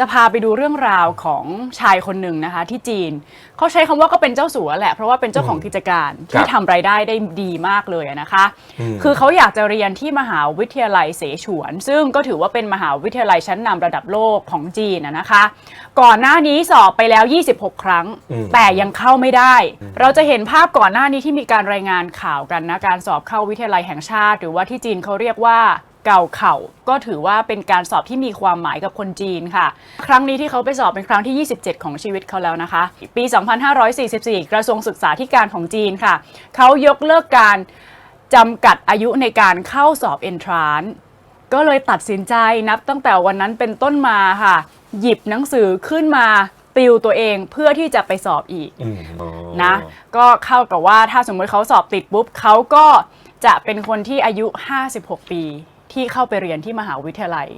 จะพาไปดูเรื่องราวของชายคนหนึ่งนะคะ ที่จีนเขาใช้คำว่าก็เป็นเจ้าสัวแหละเพราะว่าเป็นเจ้าของกิจการคที่รับทำรายได้ได้ดีมากเลยอะนะคะอืมคือเขาอยากจะเรียนที่มหาวิทยาลัยเสฉวน ซึ่งก็ถือว่าเป็นมหาวิทยาลัยชั้นนำระดับโลกของจีนอะนะคะ ก่อนหน้านี้สอบไปแล้ว 26 ครั้งอืมแต่ยังเข้าไม่ได้ เราจะเห็นภาพก่อนหน้านี้ที่มีการรายงานข่าวกันนะการสอบเข้าวิทยาลัยแห่งชาติ หรือว่าที่จีนเขาเรียกว่า เก่าเข่าก็ถือว่าเป็นการสอบที่มีความหมายกับคนจีนค่ะ ครั้งนี้ที่เขาไปสอบเป็นครั้งที่ 27 ของชีวิตเขาแล้วนะคะ ปี 2544 กระทรวงศึกษาธิการของจีนค่ะ เขายกเลิกการจำกัดอายุในการเข้าสอบเอนทรานก็เลยตัดสินใจนับตั้งแต่วันนั้นเป็นต้นมาค่ะ หยิบหนังสือขึ้นมาติวตัวเองเพื่อที่จะไปสอบอีกอืมอ๋อนะ ก็เข้ากับว่าถ้าสมมติเขาสอบติดปุ๊บเขาก็จะเป็นคนที่อายุ 56 ปี ที่เข้าไปเรียนที่มหาวิทยาลัย